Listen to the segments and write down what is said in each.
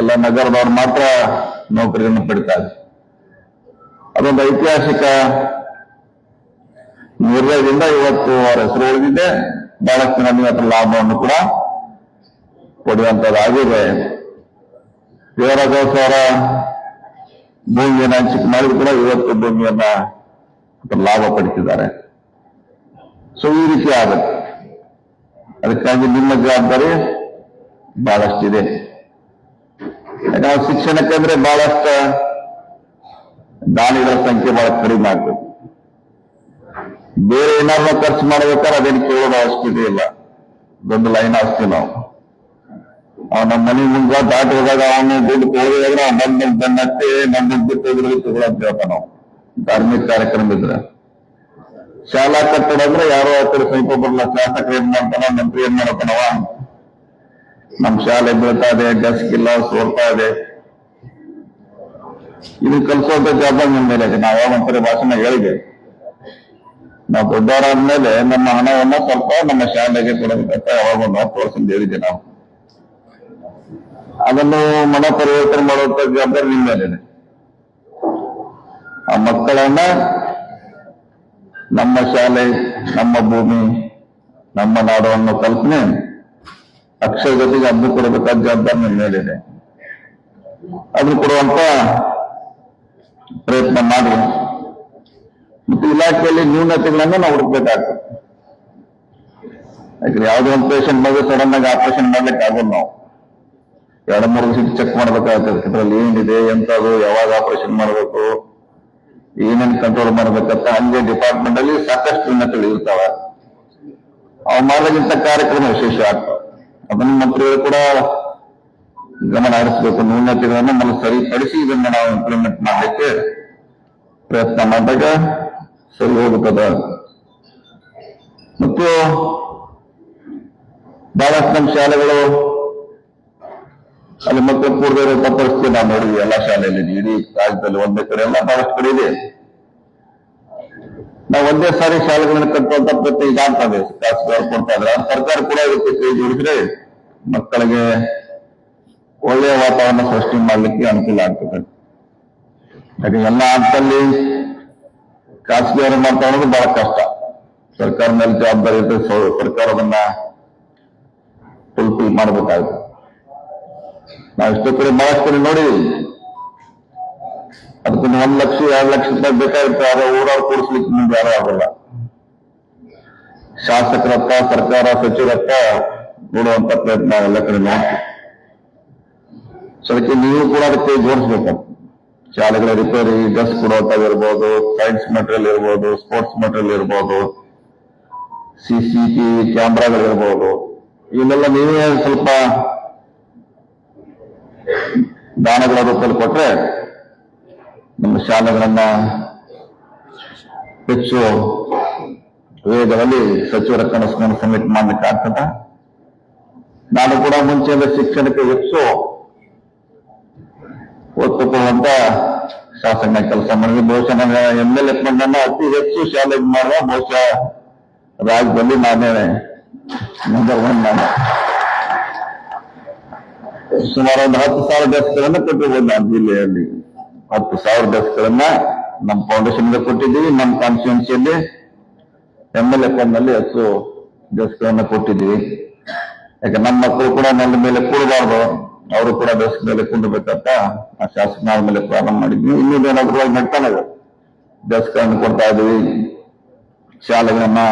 ಎಲ್ಲ ನಗರದವ್ರು ಮಾತ್ರ ನೌಕರಿಯನ್ನು ಪಡಿತಾರೆ. ಅದೊಂದು ಐತಿಹಾಸಿಕ ನಿರ್ಣಯದಿಂದ ಇವತ್ತು ಅವರ ಹೆಸರು ಉಳಿದಿದೆ. ಬಹಳಷ್ಟು ನಮಗೆ ಅದರ ಲಾಭವನ್ನು ಕೂಡ ಕೊಡುವಂತದ್ದಾಗಿದೆ. ದೇವರಾಜ ಭೂಮಿಯನ್ನು ಹಂಚಿಕೆ ಮಾಡಿದ್ರು ಕೂಡ ಇವತ್ತು ಭೂಮಿಯನ್ನ ಲಾಭ ಪಡಿಸಿದ್ದಾರೆ ಸೊ ಈ ರೀತಿ ಆಗುತ್ತೆ. ಅದಕ್ಕಾಗಿ ನಿಮ್ಮ ಜವಾಬ್ದಾರಿ ಬಹಳಷ್ಟಿದೆ. ನಾವು ಶಿಕ್ಷಣಕ್ಕೆ ಅಂದ್ರೆ ಬಹಳಷ್ಟು ದಾನಿಗಳ ಸಂಖ್ಯೆ ಬಹಳ ಕಡಿಮೆ ಆಗ್ತದೆ. ಬೇರೆ ಏನಾದ್ರು ಖರ್ಚು ಮಾಡ್ಬೇಕಾದ್ರೆ ಅದೇನು ಕೇಳೋದ ಅವಶ್ಯಕತೆ ಇಲ್ಲ. ದೊಡ್ಡ ಲೈನ್ ಆಸ್ತಿ ನಾವು. ಅವ ನಮ್ಮ ಮನೆ ಮುಂದೆ ದಾಟಿ ಹೋದಾಗ ಅವನು ದುಡ್ಡು ಕೊಡೋದಾದ್ರೆ ಬಂದ್ ಬಂದ್ ಬೆನ್ನತ್ತಿ ನಮ್ಮ ದುಡ್ಡು ಬಿಟ್ಟು ಹೋಗಿದ್ರೆ ತಗೊಳಂತ ಹೇಳ್ತಾನ ನಾವು ಧಾರ್ಮಿಕ ಕಾರ್ಯಕ್ರಮ ಇದ್ರೆ. ಶಾಲಾ ಕಟ್ಟಡ ಅಂದ್ರೆ ಯಾರೋ ಆ ಕಡೆ ಸ್ವಲ್ಪ ಬರಲ್ಲ ಶಾಸಕರು ಏನ್ ಮಾಡ್ತಾನ, ಮಂತ್ರಿ ಏನ್ ಮಾಡ್ತಾನವ ನಮ್ ಶಾಲೆ ಬೀಳ್ತಾ ಇದೆ ಡೆಸ್ಕ್ ಇಲ್ಲ, ಸೋರ್ತಾ ಇದೆ. ಇದು ಕಲ್ಸೋದ ಜವಾಬ್ದಾರಿ ನಿಮ್ಮ ಮೇಲೆ ಇದೆ. ನಾವು ಒಂದ್ಸರಿ ಭಾಷಣ ಹೇಳಿದೆ. ನಾವು ದೊಡ್ಡವರಾದ್ಮೇಲೆ ನಮ್ಮ ಹಣವನ್ನ ಸ್ವಲ್ಪ ನಮ್ಮ ಶಾಲೆಗೆ ಕೊಡಬೇಕಂತ ಯಾವಾಗ ನಾವು ತೋರಿಸಿಂದ ಹೇಳಿದ್ದೆ ನಾವು. ಅದನ್ನು ಮನ ಪರಿವರ್ತನೆ ಮಾಡುವಂತ ಜವಾಬ್ದಾರಿ ನಿಮ್ಮ ಮೇಲಿದೆ ಆ ಮಕ್ಕಳನ್ನ ನಮ್ಮ ಶಾಲೆ, ನಮ್ಮ ಭೂಮಿ, ನಮ್ಮ ನಾಡು ಅನ್ನೋ ಕಲ್ಪನೆ ಅಕ್ಷರ ಜೊತೆಗೆ ಅದನ್ನು ಕೊಡಬೇಕಾದ ಜವಾಬ್ದಾರಿ ನನ್ನ ಮೇಲಿದೆ ಅದನ್ನು ಕೊಡುವಂತ ಪ್ರಯತ್ನ ಮಾಡಿ. ಮತ್ತು ಇಲಾಖೆಯಲ್ಲಿ ನ್ಯೂನತೆಗಳನ್ನು ನಾವು ಹುಡುಕ್ಬೇಕಾಗ್ತದೆ. ಯಾಕಂದ್ರೆ ಯಾವುದೋ ಒಂದು ಪೇಷಂಟ್ ಬಗ್ಗೆ ಸಡನ್ ಆಗಿ ಆಪರೇಷನ್ ಮಾಡ್ಲಿಕ್ಕೆ ಆಗೋದು ನಾವು. ಎರಡು, ಮೂರು ದಿವಸ ಚೆಕ್ ಮಾಡ್ಬೇಕಾಗ್ತದೆ. ಇದ್ರಲ್ಲಿ ಏನಿದೆ ಎಂತದು ಯಾವಾಗ ಆಪರೇಷನ್ ಮಾಡಬೇಕು, ಏನೇನ್ ಕಂಟ್ರೋಲ್ ಮಾಡ್ಬೇಕಂತ ಹಂಗೆ ಡಿಪಾರ್ಟ್ಮೆಂಟ್ ಅಲ್ಲಿ ಸಾಕಷ್ಟು ನ್ಯೂನತೆಗಳು ಇರ್ತಾವ. ಅವು ಮಾಡೋಕ್ಕಿಂತ ಕಾರ್ಯಕ್ರಮ ವಿಶೇಷ ಆಗ್ತವೆ ಅದನ್ನು ಮಂತ್ರಿಗಳು ಕೂಡ ಗಮನ ಹರಿಸಬೇಕು. ನ್ಯೂನತೆಗಳನ್ನು ನಮ್ಮ ಸರಿಪಡಿಸಿ ಇದನ್ನ ನಾವು ಇಂಪ್ಲಿಮೆಂಟ್ ಮಾಡಲಿಕ್ಕೆ ಪ್ರಯತ್ನ ಮಾಡಿದಾಗ ಸರಿ ಹೋಗುತ್ತದೆ. ಮತ್ತು ಬಹಳಷ್ಟು ನಮ್ಮ ಶಾಲೆಗಳು ಅಲ್ಲಿ ಮಕ್ಕಳು ಕೂಡದೇ ಇರೋ ಪರಿಸ್ಥಿತಿ ನಾವು ನೋಡಿದ್ವಿ ಎಲ್ಲ ಶಾಲೆಯಲ್ಲಿ, ಇಡೀ ರಾಜ್ಯದಲ್ಲಿ ಒಂದೇ ಕಡೆ ಎಲ್ಲ ಬಹಳಷ್ಟು ಕಡೆ ಇದೆ. ಒಂದೇ ಸಾರಿ ಶಾಲೆಗಳನ್ನು ಕಟ್ಟುವಂತ ಪ್ರಯತ್ನ ಈಗ ಆಗ್ತದೆ ಖಾಸಗಿ ಕೊಡ್ತಾ ಇದ್ರೆ ಅದು ಸರ್ಕಾರ ಕೂಡ ಇದಕ್ಕೆ ಕೈ ಜೋಡಿಸಿದ್ರೆ ಮಕ್ಕಳಿಗೆ ಒಳ್ಳೆಯ ವಾತಾವರಣ ಸೃಷ್ಟಿ ಮಾಡ್ಲಿಕ್ಕೆ ಅನುಕೂಲ ಆಗ್ತದೆ. ಯಾಕಂದ್ರೆ ಎಲ್ಲ ಹಂತದಲ್ಲಿ ಖಾಸಗಿಯವರು ಮಾಡ್ತಾ ಇರೋದು ಬಹಳ ಕಷ್ಟ. ಸರ್ಕಾರ ಮೇಲೆ ಜವಾಬ್ದಾರಿ ಇರ್ತದೆ ಸೊ- ಸರ್ಕಾರ ಅದನ್ನ ಫುಲ್ಫಿಲ್ ಮಾಡಬೇಕಾಗುತ್ತೆ. ನಾವು ಇಷ್ಟು ಕಡೆ ಬಹಳಷ್ಟು ಕಡೆ ನೋಡಿದೀವಿ ಅದಕ್ಕೆ ಒಂದ್ ಲಕ್ಷ, ಎರಡು ಲಕ್ಷ ರೂಪಾಯಿ ಬೇಕಾಗಿತ್ತು, ಆದ್ರೆ ಊರವ್ರು ಕೂಡಿಸ್ಲಿಕ್ಕೆ ಮುಂದೆ ಯಾರು ಆಗಲ್ಲ. ಶಾಸಕರತ್ತ ಸರ್ಕಾರ ಸಚಿವರತ್ತ ನೋಡುವಂತ ಪ್ರಯತ್ನ ಎಲ್ಲ ಕಡೆ ಮಾಡ್ತೀವಿ ಸೊ ಅದಕ್ಕೆ ನೀವು ಕೂಡ ಅದಕ್ಕೆ ಜೋಡಿಸ್ಬೇಕು. ಶಾಲೆಗಳ ರಿಪೇರಿ ಡ್ರೆಸ್ ಕೊಡುವಂತದ್ದು ಸೈನ್ಸ್ ಮೆಟೀರಿಯಲ್ ಇರ್ಬೋದು ಸ್ಪೋರ್ಟ್ಸ್ ಮೆಟೀರಿಯಲ್ ಇರ್ಬೋದು ಸಿ ಸಿ ಟಿವಿ ಕ್ಯಾಮ್ರಾಗಳಿರ್ಬೋದು ಇವನ್ನೆಲ್ಲ ನೀವೇ ಸ್ವಲ್ಪ ದಾನಗಳ ರೂಪದಲ್ಲಿ ಕೊಟ್ರೆ ನಮ್ಮ ಶಾಲೆಗಳನ್ನ ಹೆಚ್ಚು ವೇಗದಲ್ಲಿ ಸಚಿವರ ಕನಸುಗಳನ್ನು ಸಬ್ಮಿಟ್ ಮಾಡ್ಲಿಕ್ಕಾಗ್ತದ ನಾನು ಕೂಡ ಮುಂಚೆಯಿಂದ ಶಿಕ್ಷಣಕ್ಕೆ ಹೆಚ್ಚು ಒತ್ತು ಕೊಡುವಂತ ಶಾಸಕನ ಕೆಲಸ ಮಾಡಿದ್ವಿ ಬಹುಶಃ ನನ್ನ ಎಂ ಎಲ್ ಎ ಫಂಡನ್ನ ಅತಿ ಹೆಚ್ಚು ಶಾಲೆ ಮಾಡುವ ಬಹುಶಃ ರಾಜ್ಯದಲ್ಲಿ ನಾನೇ ನಂಬರ್ ಒನ್ ನಾನು. ಸುಮಾರು ಒಂದು ಹತ್ತು ಸಾವಿರ ಡೆಸ್ಕ್ಗಳನ್ನ ಕೊಟ್ಟಿರ್ಬೋದು ನಾನು ಜಿಲ್ಲೆಯಲ್ಲಿ. ಹತ್ತು ಸಾವಿರ ಡೆಸ್ಕ್ಗಳನ್ನ ನಮ್ಮ ಫೌಂಡೇಶನ್ ಕೊಟ್ಟಿದ್ದೀವಿ. ನಮ್ಮ ಕಾನ್ಸ್ಟಿಟ್ಯೂನ್ಸಿಯಲ್ಲಿ ಎಂ ಎಲ್ ಎ ನಲ್ಲಿ ಹತ್ತು ಡೆಸ್ಕ್ಗಳನ್ನ ಕೊಟ್ಟಿದ್ದೀವಿ. ಯಾಕೆ, ನಮ್ಮ ಮಕ್ಕಳು ಕೂಡ ನನ್ನ ಮೇಲೆ ಕೂಡಬಾರ್ದು ಅವರು ಕೂಡ ಡೆಸ್ಕ್ ಮೇಲೆ ಕುಂಡಬೇಕಂತ ಆ ಶಾಸಕನ ಮೇಲೆ ಪ್ರಾರಂಭ ಮಾಡಿದ್ವಿ. ಇನ್ನೂ ಏನಾದ್ರು ನಡ್ತಾನೆ ಇದೆ ಡೆಸ್ಕ್ ಅನ್ನು ಕೊಡ್ತಾ ಇದೀವಿ ಶಾಲೆಗಳನ್ನ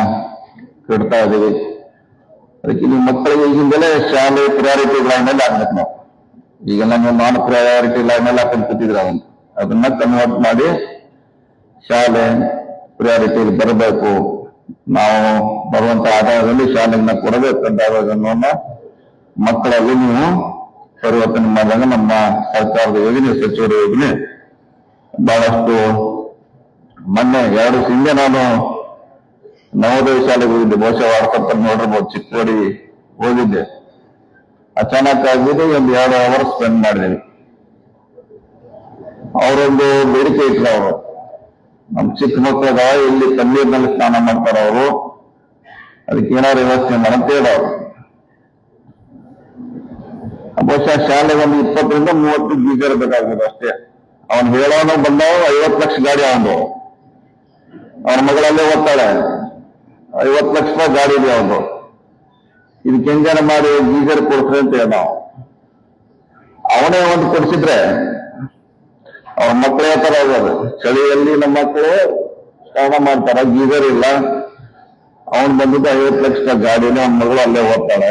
ಕೊಡ್ತಾ ಇದೀವಿ ಅದಕ್ಕೆ ನೀವು ಮಕ್ಕಳಿಗೆ ಈಗಿಂದಲೇ ಶಾಲೆ ಪ್ರಯಾರಿಟಿ ಲೈನ್ ಅಲ್ಲಿ ಆಗ್ಬೇಕು ನಾವು. ಈಗೆಲ್ಲ ನೀವು ನಾನ್ ಪ್ರಯಾರಿಟಿ ಲೈನ್ ಅಲ್ಲಿ ಹಾಕೊಂಡು ಕೂತಿದ್ರೆ ಅದನ್ನ ಅದನ್ನ ಕನ್ವರ್ಟ್ ಮಾಡಿ ಶಾಲೆ ಪ್ರಿಯಾರಿಟಿ ಬರಬೇಕು. ನಾವು ಬರುವಂತ ಆದಾಯದಲ್ಲಿ ಶಾಲೆಗಳನ್ನ ಕೊಡಬೇಕಂತ ಅದನ್ನ ಮಕ್ಕಳಲ್ಲಿ ನೀವು ಪರಿವರ್ತನೆ ಮಾಡಿದಾಗ ನಮ್ಮ ಸರ್ಕಾರದ ಯೋಜನೆ ಸಚಿವರ ಯೋಜನೆ ಬಹಳಷ್ಟು ಮೊನ್ನೆ ಎರಡು ಹಿಂದೆ ನಾನು ನವೋದಯ ಶಾಲೆಗೆ ಹೋಗಿದ್ದೆ. ಬಹುಶಃ ವಾಟ್ಸಪ್ ನೋಡಿರ್ಬೋದು ಚಿಕ್ಕೋಡಿ ಹೋಗಿದ್ದೆ. ಅಚಾನಕ್ ಆಗಿದೆ ಒಂದು ಎರಡು ಅವರ್ ಸ್ಪೆಂಡ್ ಮಾಡಿದ್ವಿ ಅವರೊಂದು ಬೇಡಿಕೆ ಇಟ್ರು ಅವರು. ನಮ್ ಚಿಕ್ಕ ಮಕ್ಕಳದ ಇಲ್ಲಿ ತಣ್ಣೀರಿನಲ್ಲಿ ಸ್ನಾನ ಮಾಡ್ತಾರ ಅವರು. ಅದಕ್ಕೆ ವ್ಯವಸ್ಥೆ ಮಾಡಂತ ಹೇಳೋರು. ಬಹುಶಃ ಶಾಲೆಗೆ ಒಂದು ಇಪ್ಪತ್ತರಿಂದ ಮೂವತ್ತು ಗೀಜರ್ ಬೇಕಾಗ್ಬೋದು ಅಷ್ಟೇ. ಅವನು ಹೇಳೋನು ಬಂದವ ಐವತ್ತು ಲಕ್ಷ ಗಾಡಿ ಅವನು. ಅವನ ಮಗಳಲ್ಲೇ ಓದ್ತಾಳೆ. ಐವತ್ತು ಲಕ್ಷ ರೂಪಾಯಿ ಗಾಡಿ ಇದೆ ಅವನು. ಇದಕ್ಕೆ ಹೆಂಗಾರ ಮಾಡಿ ಗೀಜರ್ ಕೊಡ್ಸ್ರಿ ಅಂತ ಹೇಳ ಅವನೇ ಒಂದು ಕೊಡಿಸಿದ್ರೆ ಅವ್ರ ಮಕ್ಕಳೇ ತರ ಇದಾರೆ ಚಳಿಯಲ್ಲಿ ನಮ್ಮ ಮಕ್ಕಳು ಸ್ನಾನ ಮಾಡ್ತಾರ ಗೀಜರ್ ಇಲ್ಲ. ಅವನ್ ಬಂದಿದ್ದ ಐವತ್ತು ಲಕ್ಷದ ಗಾಡಿನ ಅವ್ನ ಮಗಳು ಅಲ್ಲೇ ಓದ್ತಾಳೆ.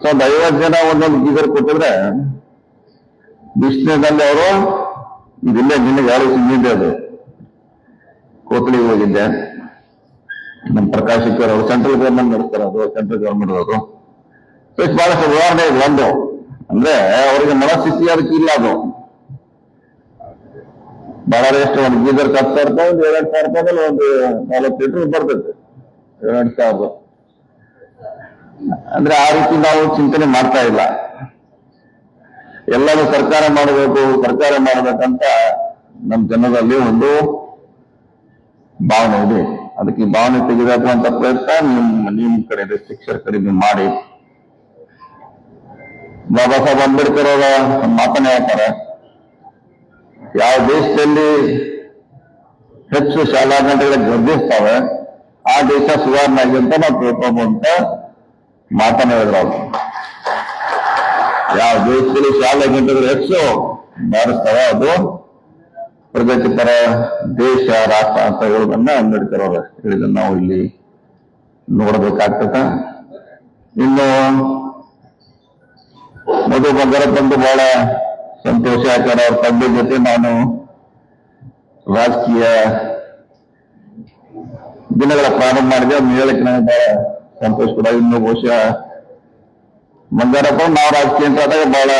ಸೊ ಒಂದು ಐವತ್ತು ಜನ ಒಂದೊಂದು ಗೀಜರ್ ಕೊಟ್ಟಿದ್ರೆ ಬಿಸಿಲಿನಲ್ಲಿ ಅವರು, ಇದಿಲ್ಲೇ ನಿನ್ನೆ ಗಾಳಿ ಸಿಗಿದ್ದೆ ಅದು. ಕೋತ್ಳಿಗೆ ಹೋಗಿದ್ದೆ. ನಮ್ಮ ಪ್ರಕಾಶ್ ಅವರು, ಸೆಂಟ್ರಲ್ ಗೌರ್ಮೆಂಟ್ ನಡೆಸ್ತಾರೆ ಅದು, ಸೆಂಟ್ರಲ್ ಗೌರ್ಮೆಂಟ್ ಅವರು ಬಹಳ ಬಹಳಷ್ಟು ಉದಾಹರಣೆ ಇದೆ ಒಂದು. ಅಂದ್ರೆ ಅವರಿಗೆ ಮನಸ್ಥಿತಿ ಅದಕ್ಕೆ ಇಲ್ಲ ಅದು. ಬಹಳ ಎಷ್ಟು ಒಂದು ಗೀಜರ್ ಹತ್ತು ಸಾವಿರ ರೂಪಾಯಿ ಒಂದು ಏಳೆಂಟು ಸಾವಿರ ರೂಪಾಯಿದಲ್ಲಿ ಒಂದು ನಲವತ್ತು ಲೀಟರ್ ಬರ್ತೈತೆ. ಏಳೆಂಟು ಸಾವಿರ ಅಂದ್ರೆ ಆ ರೀತಿ ನಾವು ಚಿಂತನೆ ಮಾಡ್ತಾ ಇಲ್ಲ. ಎಲ್ಲರೂ ಸರ್ಕಾರ ಮಾಡಬೇಕು, ಸರ್ಕಾರ ಮಾಡಬೇಕಂತ ನಮ್ಮ ಜನರಲ್ಲಿ ಒಂದು ಭಾವನೆ ಇದೆ. ಅದಕ್ಕೆ ಭಾವನೆ ತೆಗೆದಾಕುವಂತ ಪ್ರಯತ್ನ ನಿಮ್ಮ ನಿಮ್ಮ ಕಡೆ ಶಿಕ್ಷಕರ ಕಡೆ ನೀವು ಮಾಡಿ. ಬಾಬಾ ಸಾಹೇಬ್ ಅಂಬೇಡ್ಕರ್ ಅವರ ಮಾತನೇ ಹೇಳ್ತಾರೆ ಯಾವ ದೇಶದಲ್ಲಿ ಹೆಚ್ಚು ಶಾಲಾ ಗಂಟೆಗಳ ಗರ್ಜಿಸ್ತಾವೆ ಆ ದೇಶ ಸುಧಾರಣೆ ಆಗಿ ಅಂತ ನಾವು ತಿಳ್ಕೊಂಬ ಅಂತ ಮಾತನ್ನ ಹೇಳಿದ್ರು ಅವ್ರು. ಯಾವ ದೇಶದಲ್ಲಿ ಶಾಲಾ ಗಂಟೆಗಳು ಹೆಚ್ಚು ಬಾರಿಸ್ತವೆ ಅದು ಪ್ರಗತಿಪರ ದೇಶ, ರಾಷ್ಟ್ರ ಅಂತ ಹೇಳೋದನ್ನ ಅಂಬೇಡ್ಕರ್ ಅವರು ಹೇಳಿದನ್ನ ನಾವು ಇಲ್ಲಿ ನೋಡಬೇಕಾಗ್ತದ. ಇನ್ನು ಮಧು ಬಂಗಾರಪ್ಪಂದು ಬಹಳ ಸಂತೋಷ ಆಚಾರ ಅವ್ರ ತಂದೆ ಜೊತೆ ನಾನು ರಾಜಕೀಯ ದಿನಗಳ ಪ್ರಾರಂಭ ಮಾಡಿದೆ. ಅದನ್ನ ಹೇಳಕ್ಕೆ ನನಗೆ ಬಹಳ ಸಂತೋಷ ಕೂಡ. ಇನ್ನು ಬಹುಶಃ ಮಂಗಾರಪ್ಪ, ನಾವು ರಾಜಕೀಯ ಅಂತ ಆದಾಗ ಬಹಳ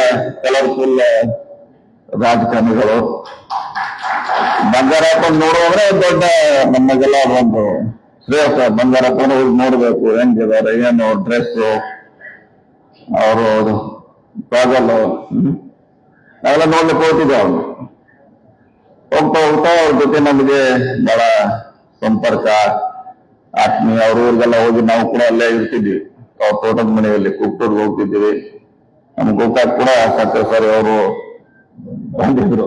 ಕಲರ್ಫುಲ್ ರಾಜಕಾರಣಿಗಳು. ಬಂಗಾರಪ್ಪ ನೋಡುವಂದ್ರೆ ದೊಡ್ಡ ನಮಗೆಲ್ಲ ಒಂದು ಶ್ರೇಯಸ್. ಬಂಗಾರಪ್ಪನ ಹೋಗಿ ನೋಡ್ಬೇಕು. ಹೆಂಗಿದ್ದಾರೆ, ಏನು ಡ್ರೆಸ್ ಅವರು ಬಾಗಲು. ನಾವೆಲ್ಲ ನೋಡ್ಲಿಕ್ಕೆ ಹೋಗ್ತಿದ್ದೆ ಅವನು. ಹೋಗ್ತಾ ಹೋಗ್ತಾ ಅವ್ರ ಜೊತೆ ನಮಗೆ ಬಹಳ ಸಂಪರ್ಕ, ಆತ್ಮೀಯ, ಅವ್ರ ಊರಿಗೆಲ್ಲ ಹೋಗಿ ನಾವು ಕೂಡ ಅಲ್ಲೇ ಇರ್ತಿದ್ವಿ. ಅವ್ರ ತೋಟದ ಮನೆಯಲ್ಲಿ ಕುಕ್ಕೂರ್ಗೆ ಹೋಗ್ತಿದ್ವಿ. ನಮ್ ಗೋಕಾಕ್ ಕೂಡ ಸತ್ಯ ಸರ್ ಅವರು ಬಂದಿದ್ರು.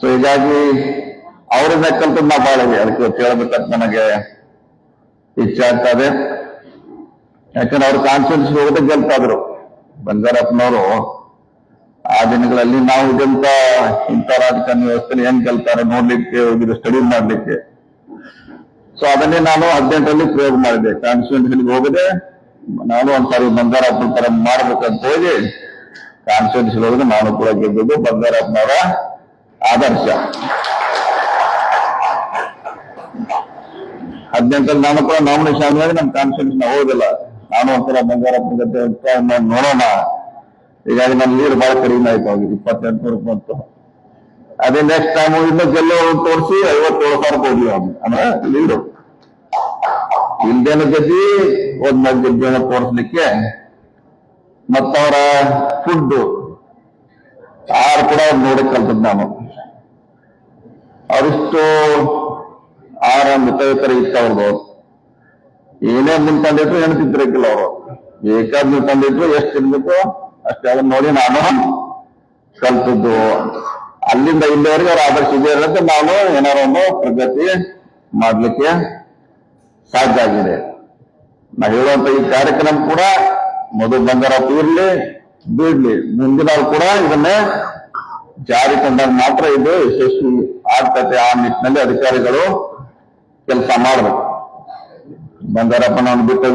ಸೊ ಹೀಗಾಗಿ ಅವರಿಂದ ಕಲ್ತದ್ದು ನಾ ಬಹಳ ಇದೆ. ಅದಕ್ಕೆ ಕೇಳಬೇಕಂತ ನನಗೆ ಇಚ್ಛೆ ಆಗ್ತದೆ ಯಾಕಂದ್ರೆ ಅವ್ರ ಕಾನ್ಫಿಡೆನ್ಸ್ ಹೋಗೋದಕ್ಕೆ ಗೆಲ್ತಾದ್ರು. ಬಂಗಾರಪ್ಪನವರು ಆ ದಿನಗಳಲ್ಲಿ ನಾವು ಇದೆಂತ ಇಂಥ ರಾಜಕಾರಣಿ ವ್ಯವಸ್ಥೆ ಹೆಂಗ್ ಗೆಲ್ತಾರೆ ನೋಡ್ಲಿಕ್ಕೆ ಹೋಗಿದ್ದು ಸ್ಟಡಿ ಮಾಡ್ಲಿಕ್ಕೆ. ಸೊ ಅದನ್ನೇ ನಾನು ಹದಿನೆಂಟರಲ್ಲಿ ಪ್ರಯೋಗ ಮಾಡಿದೆ. ಕಾನ್ಸ್ಟಿಟ್ಯೂನ್ಸಿಗೆ ಹೋಗದೆ, ನಾನು ಒಂದ್ಸಾರಿ ಬಂಗಾರಪ್ಪನ ತರ ಮಾಡ್ಬೇಕಂತ ಹೇಳಿ ಕಾನ್ಸ್ಟಿಟ್ಯೂಷನ್ ಹೋಗದೆ ನಾನು ಕೂಡ ಗೆದ್ದದ್ದು ಬಂಗಾರಪ್ಪನವರ ಆದರ್ಶ. ಹದಿನೆಂಟರಲ್ಲಿ ನಾನು ಕೂಡ ನಾಮಿನೇಷನ್ ಆದ್ಮೇಲೆ ನಮ್ಮ ಕಾನ್ಸ್ಟಿಟ್ಯೂಷನ್ ಹೋಗೋದಿಲ್ಲ ನಾನು ಒಂದ್ಸಲ ಬಂಗಾರಪ್ಪನ ಅಂತ ನೋಡೋಣ ಹೀಗಾಗಿ ನಮ್ಮ ನೀರು ಬಹಳ ಕಡಿಮೆ ಆಯ್ತು ಹೋಗಿ ಇಪ್ಪತ್ತೆಂಟು ನೂರು ಬಂತು ಅದೇ ನೆಕ್ಸ್ಟ್ ಟೈಮ್ ಇನ್ನು ಗೆಲ್ಲೋ ತೋರಿಸಿ, ಐವತ್ತೇಳು ಸಾವಿರ ಕೊಡ್ಲಿ ಅವ್ನು. ಅಂದ್ರೆ ನೀರು. ಇಲ್ದೇನ ಗೆದ್ದಿ ಒಂದ್ ಗೆದ್ದೇನ ತೋರಿಸ್ಲಿಕ್ಕೆ. ಮತ್ತವರ ಫುಡ್ ಆರು ಕೂಡ ನೋಡಿ ಕಲ್ತದ್ ನಾನು. ಅವರಿಷ್ಟು ಆರು ಮಿತವಿತರ ಇತ್ತು ಅವ್ರದ್ದು ಏನೇ ಮುಂದ್ ತಂದಿಟ್ರು ಏನು ತಿಂತಿರಕ್ಕಿಲ್ಲ ಅವರು. ಬೇಕಾದ್ ನೀವು ತಂದಿಟ್ರು ಎಷ್ಟು ತಿನ್ಬೇಕು? ಅಷ್ಟೇ ಅದನ್ನ ನೋಡಿ ನಾನು ಕಲ್ತದ್ದು. ಅಲ್ಲಿಂದ ಇಲ್ಲಿವರೆಗೆ ಅವ್ರ ಆದರ್ಶ ಇದೆ ಇರೋದಕ್ಕೆ ನಾನು ಏನಾರ ಒಂದು ಪ್ರಗತಿ ಮಾಡ್ಲಿಕ್ಕೆ ಸಾಧ್ಯ ಆಗಿದೆ. ನಾ ಹೇಳುವಂತ ಈ ಕಾರ್ಯಕ್ರಮ ಕೂಡ ಮಧು ಬಂಗಾರಪ್ಪ ಇರ್ಲಿ, ಬಿಡ್ಲಿ. ಮುಂದಿನ ಕೂಡ ಇದನ್ನೇ ಜಾರಿ ತಂದಾಗ ಮಾತ್ರ ಇದು ಯಶಸ್ವಿ ಆಗ್ತದೆ ಆ ನಿಟ್ಟಿನಲ್ಲಿ ಅಧಿಕಾರಿಗಳು ಕೆಲಸ ಮಾಡಬೇಕು. ಬಂಗಾರಪ್ಪನವ್ರು ಬಿಟ್ಟು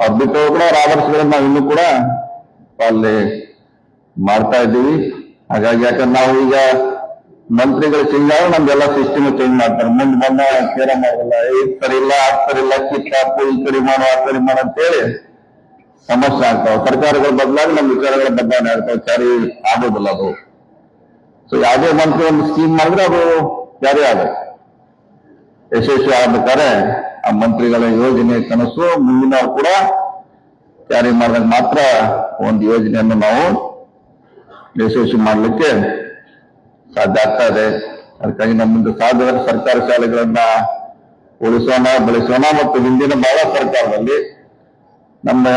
ಹೋಗಿದ್ದಾರೆ ಅವ್ರು ಬಿಟ್ಟು ಹೋಗಿ ಕೂಡ ಅವ್ರ ಆದರ್ಶಗಳನ್ನ ನಾವು ಇನ್ನೂ ಕೂಡ ಅಲ್ಲಿ ಮಾಡ್ತಾ ಇದ್ದೀವಿ ಹಾಗಾಗಿ ಯಾಕಂದ್ರೆ ನಾವು ಈಗ ಮಂತ್ರಿಗಳು ಚೇಂಜ್ ಆದ್ರೆ ನಮ್ದೆಲ್ಲ ಸಿಸ್ಟಮ್ ಚೇಂಜ್ ಮಾಡ್ತಾರೆ. ಮುಂದೆ ಬಂದ ಕೇರ ಮಾಡಲ್ಲ ಇದ್ ಸರಿ ಇಲ್ಲ ಅದ್ ಸರಿ ಇಲ್ಲ ಕಿತ್ತ ಹಾಕು ಈ ಕಡೆ ಮಾಡು, ಆ ಕಡೆ ಮಾಡು ಅಂತೇಳಿ ಸಮಸ್ಯೆ ಆಗ್ತಾವ. ಸರ್ಕಾರಗಳು ಬದಲಾಗಿ ನಮ್ಮ ವಿಚಾರಗಳ ಬದಲಾವಣೆ ಆಗ್ತಾವೆ. ಜಾರಿ ಆಗೋದಿಲ್ಲ ಅದು. ಸೊ ಯಾವುದೇ ಮಂತ್ರಿ ಒಂದು ಸ್ಕೀಮ್ ಮಾಡಿದ್ರೆ ಅದು ಜಾರಿ ಆಗುತ್ತೆ. ಯಶಸ್ವಿ ಆಗ್ಬೇಕಾದ್ರೆ ಆ ಮಂತ್ರಿಗಳ ಯೋಜನೆ ಕನಸು, ಮುಂದಿನವರು ಕೂಡ ಜಾರಿ ಮಾಡಿದಾಗ ಮಾತ್ರ ಒಂದು ಯೋಜನೆಯನ್ನು ನಾವು ಯಶಸ್ವಿ ಮಾಡಲಿಕ್ಕೆ ಸಾಧ್ಯ ಆಗ್ತಾ ಇದೆ. ಅದಕ್ಕಾಗಿ ನಮ್ಮಿಂದ ಸಾಧ್ಯ ಸರ್ಕಾರ ಶಾಲೆಗಳನ್ನ ಉಳಿಸೋಣ, ಬೆಳೆಸೋಣ ಮತ್ತು ಹಿಂದಿನ ಬಹಳ ಸರ್ಕಾರದಲ್ಲಿ ನಮ್ಮ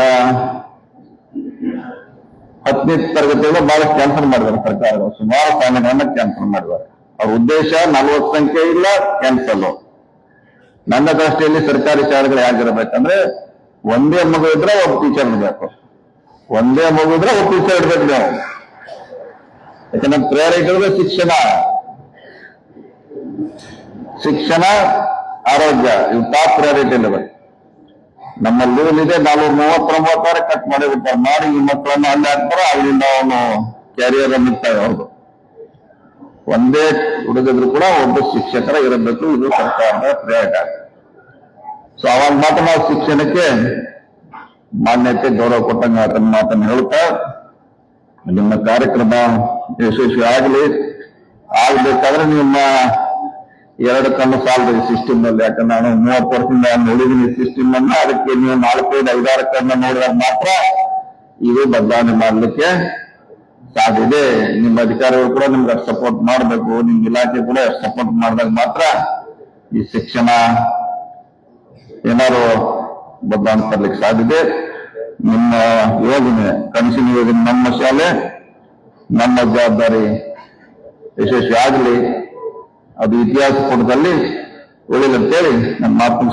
ಹತ್ತನೇ ತರಗತಿಯಿಂದ ಬಹಳ ಕ್ಯಾನ್ಸಲ್ ಮಾಡಿದ್ದಾರೆ ಸರ್ಕಾರಗಳು. ಸುಮಾರು ಸಾಧನೆಗಳನ್ನ ಕ್ಯಾನ್ಸಲ್ ಮಾಡಿದ್ದಾರೆ. ಅವ್ರ ಉದ್ದೇಶ ನಲವತ್ತು ಸಂಖ್ಯೆ ಇಲ್ಲ ಕ್ಯಾನ್ಸಲ್ ನನ್ನ ದೃಷ್ಟಿಯಲ್ಲಿ ಸರ್ಕಾರಿ ಶಾಲೆಗಳು ಹೇಗಿರ್ಬೇಕಂದ್ರೆ ಒಂದೇ ಮಗು ಇದ್ರೆ ಒಬ್ಬ ಟೀಚರ್ ಇರಬೇಕು. ಒಂದೇ ಮಗು ಇದ್ರೆ ಒಬ್ಬ ಟೀಚರ್ ಇರ್ಬೇಕು ನಾವು. ಯಾಕಂದ್ರೆ ಪ್ರೇರೇಟ್ ಶಿಕ್ಷಣ. ಶಿಕ್ಷಣ, ಆರೋಗ್ಯ, ಇವು ಟಾಪ್ ಪ್ರಯಾರಿಟಿ ಇರಬೇಕು ನಮ್ಮ ಲೂಲ್ ಇದೆ ನಾವು ಮೂವತ್ತೊಂಬತ್ತರ ಕಟ್ ಮಾಡಿ ಬಿಡ್ತಾರೆ ಮಾಡಿ ಈ ಮಕ್ಕಳನ್ನು ಅಲ್ಲಿ ಹಾಕ್ತಾರೆ ಅಲ್ಲಿಂದ ಅವನು ಕ್ಯಾರಿಯರ್ ಮುಕ್ತಾಯ ಅವ್ರದ್ದು ಒಂದೇ ಹುಡುಗಿದ್ರು ಕೂಡ ಒಬ್ಬ ಶಿಕ್ಷಕರ ಇರಬೇಕು, ಇದು ಸರ್ಕಾರದ ಪ್ರಯಾಟ ಸೊ ಅವಾಗ ಮಾತ್ರ ನಾವು ಶಿಕ್ಷಣಕ್ಕೆ ಮಾನ್ಯತೆ, ಗೌರವ ಕೊಟ್ಟಂಗ ಅದನ್ನ ಮಾತನ್ನು ಹೇಳ್ತಾ, ನಿಮ್ಮ ಕಾರ್ಯಕ್ರಮ ಯಶಸ್ವಿ ಆಗಲಿ. ಆಗ್ಬೇಕಾದ್ರೆ ನಿಮ್ಮ ಎರಡು ಕಣ್ಣು ಸಾಲದ ಸಿಸ್ಟಮ್ ಅಲ್ಲಿ ಯಾಕಂದ್ರೆ ನಾನು ಮೂವತ್ತು ವರ್ಷದಿಂದ ನೋಡಿದೀನಿ ಸಿಸ್ಟಮ್ ಅನ್ನ ಅದಕ್ಕೆ ನೀವು ನಾಲ್ಕೈದು, ಐದಾರು ಕಣ್ಣು ನೋಡಿದಾಗ ಮಾತ್ರ ಇದು ಬದಲಾವಣೆ ಮಾಡಲಿಕ್ಕೆ ಇದೆ ನಿಮ್ಮ ಅಧಿಕಾರಿಗಳು ಕೂಡ ನಿಮ್ಗೆ ಸಪೋರ್ಟ್ ಮಾಡಬೇಕು. ನಿಮ್ ಇಲಾಖೆ ಕೂಡ ಸಪೋರ್ಟ್ ಮಾಡಿದಾಗ ಮಾತ್ರ ಈ ಶಿಕ್ಷಣ ಏನಾದ್ರು ಬದಲಾವಣೆ ತರಲಿಕ್ಕೆ ಸಾಧ್ಯತೆ ನಿಮ್ಮ ಯೋಜನೆ, ಕನಸಿನ ಯೋಜನೆ ನಮ್ಮ ಶಾಲೆ, ನಮ್ಮ ಜವಾಬ್ದಾರಿ ಯಶಸ್ವಿ ಆಗಲಿ. ಅದು ಇತಿಹಾಸ ಪುಟದಲ್ಲಿ ಉಳಿಲಂತೇಳಿ ನನ್ನ ಮಾತು